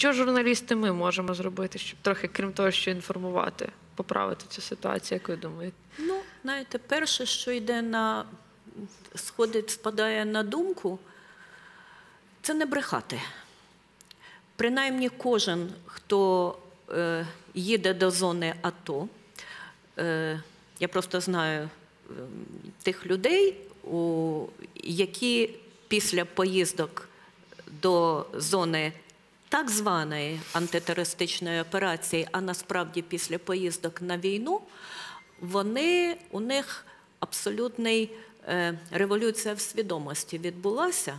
Що журналісти ми можемо зробити, щоб трохи, крім того, що інформувати, поправити цю ситуацію, як ви думаєте? Ну, знаєте, перше, що йде на сходить, спадає на думку, це не брехати. Принаймні, кожен, хто е, їде до зони АТО, е, я просто знаю е, тих людей, у, які після поїздок до зони так званої антитерористичної операції, а насправді після поїздок на війну, вони у них абсолютний е, революція в свідомості відбулася.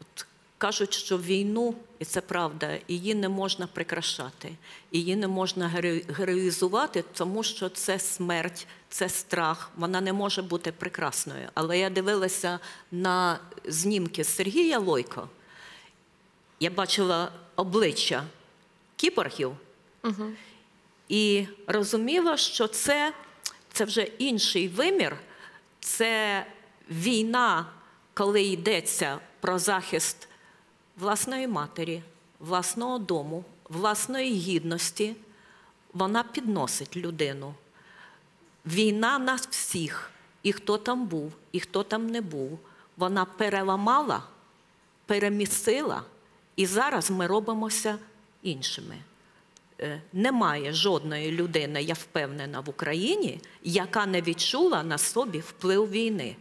От, кажуть, що війну, і це правда, її не можна прикрашати, її не можна геро- героїзувати, тому що це смерть, це страх, вона не може бути прекрасною. Але я дивилася на знімки Сергія Лойко. Я бачила обличчя кіборгів і розуміла, що це, це вже інший вимір, це війна, коли йдеться про захист власної матері, власного дому, власної гідності. Вона підносить людину. Війна нас всіх, і хто там був, і хто там не був, вона переламала, перемістила, і зараз ми робимося іншими. Е, Немає жодної людини, я впевнена, в Україні, яка не відчула на собі вплив війни.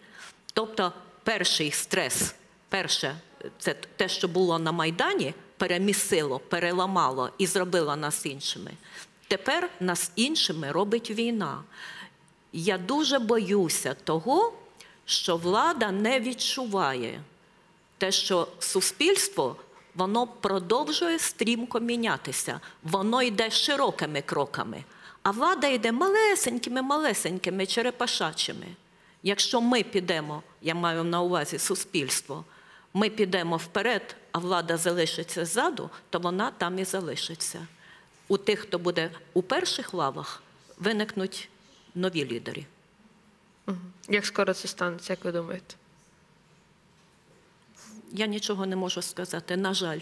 Тобто, перший стрес, перше, це те, що було на Майдані, перемісило, переламало і зробило нас іншими. Тепер нас іншими робить війна. Я дуже боюся того, що влада не відчуває те, що суспільство воно продовжує стрімко мінятися, воно йде широкими кроками, а влада йде малесенькими, малесенькими, черепашачими. Якщо ми підемо, я маю на увазі суспільство, ми підемо вперед, а влада залишиться ззаду, то вона там і залишиться. У тих, хто буде у перших лавах, виникнуть нові лідери. Як скоро це станеться, як ви думаєте? Я нічого не можу сказати, на жаль.